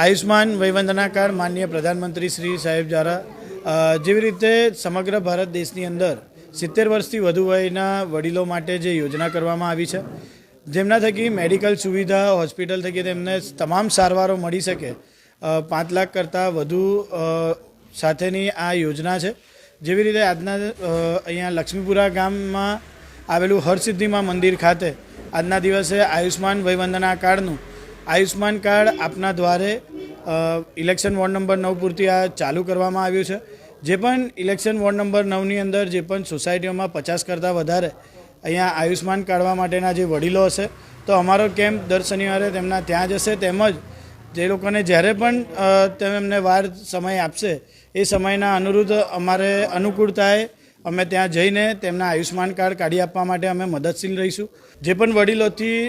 Ayushman Vayvandana card માનનીય પ્રધાનમંત્રી શ્રી સાહેબ દ્વારા જેવી રીતે સમગ્ર ભારત દેશની અંદર સિત્તેર વર્ષથી વધુ વયના વડીલો માટે જે યોજના કરવામાં આવી છે, જેમના થકી મેડિકલ સુવિધા, હોસ્પિટલ થકી તેમને તમામ સારવારો મળી શકે પાંચ લાખ કરતાં વધુ સાથેની આ યોજના છે. જેવી રીતે આજના અહીંયા લક્ષ્મીપુરા ગામમાં આવેલું હરસિદ્ધિમાં મંદિર ખાતે આજના દિવસે આયુષ્માન વયવંદના કાર્ડનું આયુષ્માન કાર્ડ આપના દ્વારે ઇલેક્શન વોર્ડ નંબર નવ પૂરતી આ ચાલુ કરવામાં આવ્યું છે. જે પણ ઇલેક્શન વોર્ડ નંબર નવની અંદર જે પણ સોસાયટીઓમાં પચાસ કરતાં વધારે અહીંયા આયુષ્માન કાઢવા માટેના જે વડીલો હશે, તો અમારો કેમ્પ દર શનિવારે તેમના ત્યાં જશે તેમજ જે લોકોને જ્યારે પણ તેમને વાર સમય આપશે, એ સમયના અનુરૂધ અમારે અનુકૂળતાએ અમે ત્યાં જઈને તેમના આયુષ્માન કાર્ડ કાઢી આપવા માટે અમે મદદશીલ રહીશું. જે પણ વડીલોથી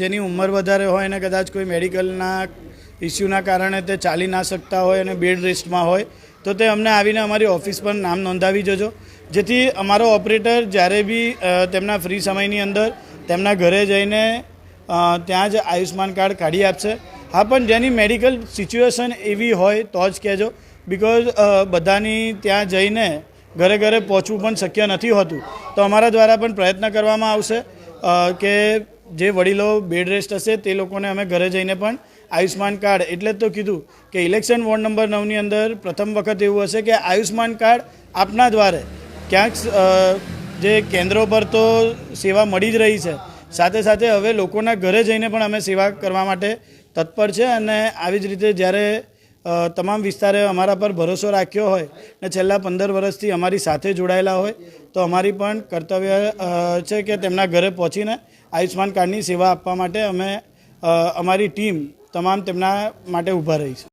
જેની ઉંમર વધારે હોય અને કદાચ કોઈ મેડિકલના ઇસ્યુના કારણે તે ચાલી ના શકતા હોય અને બેડ રેસ્ટમાં હોય, તો તે અમને આવીને અમારી ઓફિસ પર નામ નોંધાવી જજો. જેથી અમારો ઓપરેટર જ્યારે બી તેમના ફ્રી સમયની અંદર તેમના ઘરે જઈને ત્યાં જ આયુષ્માન કાર્ડ કાઢી આપશે. હા, પણ જેની મેડિકલ સિચ્યુએશન એવી હોય તો જ કહેજો બિકોઝ બધાની ત્યાં જઈને ઘરે ઘરે પહોંચવું પણ શક્ય નથી હોતું. તો અમારા દ્વારા પણ પ્રયત્ન કરવામાં આવશે કે જે વડીલો બેડ રેસ્ટ હશે તે લોકોને અમે ઘરે જઈને પણ આયુષ્માન કાર્ડ એટલે જ તો કીધું કે ઇલેક્શન વોર્ડ નંબર નવની અંદર પ્રથમ વખત એવું હશે કે આયુષ્માન કાર્ડ આપના દ્વારે ક્યાંક જે કેન્દ્રો પર તો સેવા મળી જ રહી છે. સાથે સાથે હવે લોકોના ઘરે જઈને પણ અમે સેવા કરવા માટે તત્પર છે અને આવી જ રીતે જ્યારે તમામ વિસ્તારે અમારા પર ભરોસો રાખ્યો હોય ને છેલ્લા પંદર વર્ષથી અમારી સાથે જોડાયેલા હોય, તો અમારી પણ કર્તવ્ય છે કે તેમના ઘરે પહોંચીને આયુષ્માન કાર્ડની સેવા આપવા માટે અમે અમારી ટીમ તમામ તેમના માટે ઊભા રહી છે